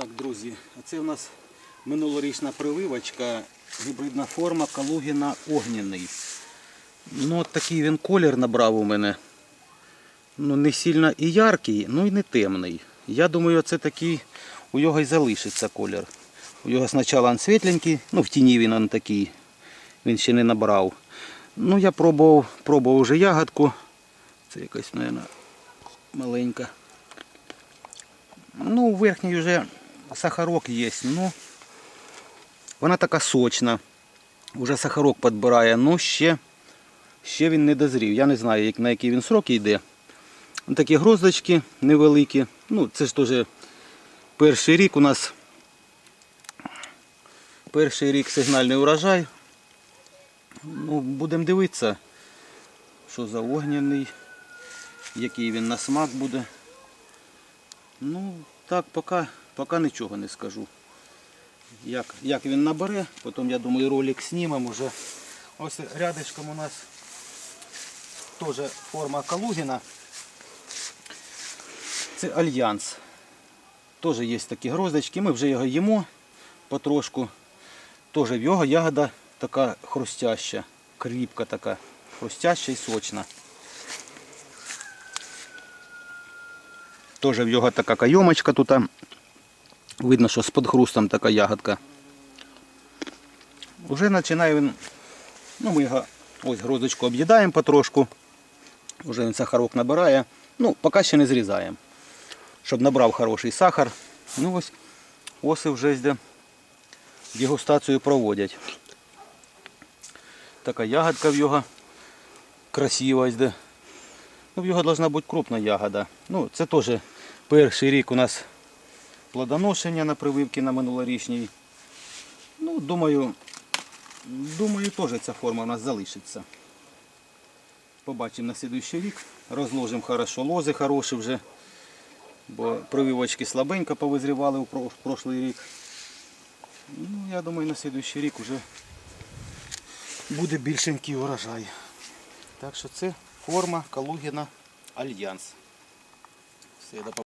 Так, друзі, а це у нас минулорічна прививочка, гібридна форма Калугіна Огняний. Ну, от такий він колір набрав у мене. Ну, не сильно і яркий, ну і не темний. Я думаю, це такий, у його і залишиться колір. У його спочатку він світленький, ну в тіні він он такий, він ще не набрав. Ну, я пробував, пробував вже ягодку. Це якась, мабуть, маленька. Ну, верхній вже сахарок є. Ну, вона така сочна. Уже сахарок підбирає, ну ще, ще він не дозрів. Я не знаю, на який він срок йде. Такі гроздочки невеликі. Ну, це ж теж перший рік у нас. Перший рік сигнальний урожай. Ну, будемо дивитися, що за огняний, який він на смак буде. Ну, так, поки, поки нічого не скажу. Як, як він набере, потім, я думаю, ролик знімемо вже. Ось рядышком у нас теж форма Калугіна. Це альянс. Теж є такі гроздочки. Ми вже його їмо потрошку. Теж в його ягода така хрустяща, кріпка така, хрустяща і сочна. Теж в його така кайомочка тут. Видно, що з подхрустом така ягодка. Уже починає він. Ну, ми його ось грозочку об'їдаємо потрошку. Уже він сахарок набирає. Ну, поки ще не зрізаємо. Щоб набрав хороший сахар. Ну ось оси вже йде. Дегустацію проводять. Така ягодка в його красива йде. Ну, в його должна бути крупна ягода. Ну, це теж перший рік у нас плодоношення на прививки на минулорічній. Ну, думаю, думаю, теж ця форма у нас залишиться. Побачимо на слідуючий рік. Розложимо хорошо, лози хороші вже. Бо прививочки слабенько повизрівали у про- прошлий рік. Ну, я думаю, на слідуючий рік вже буде більшенький урожай. Так що це форма Калугіна Альянс. Все,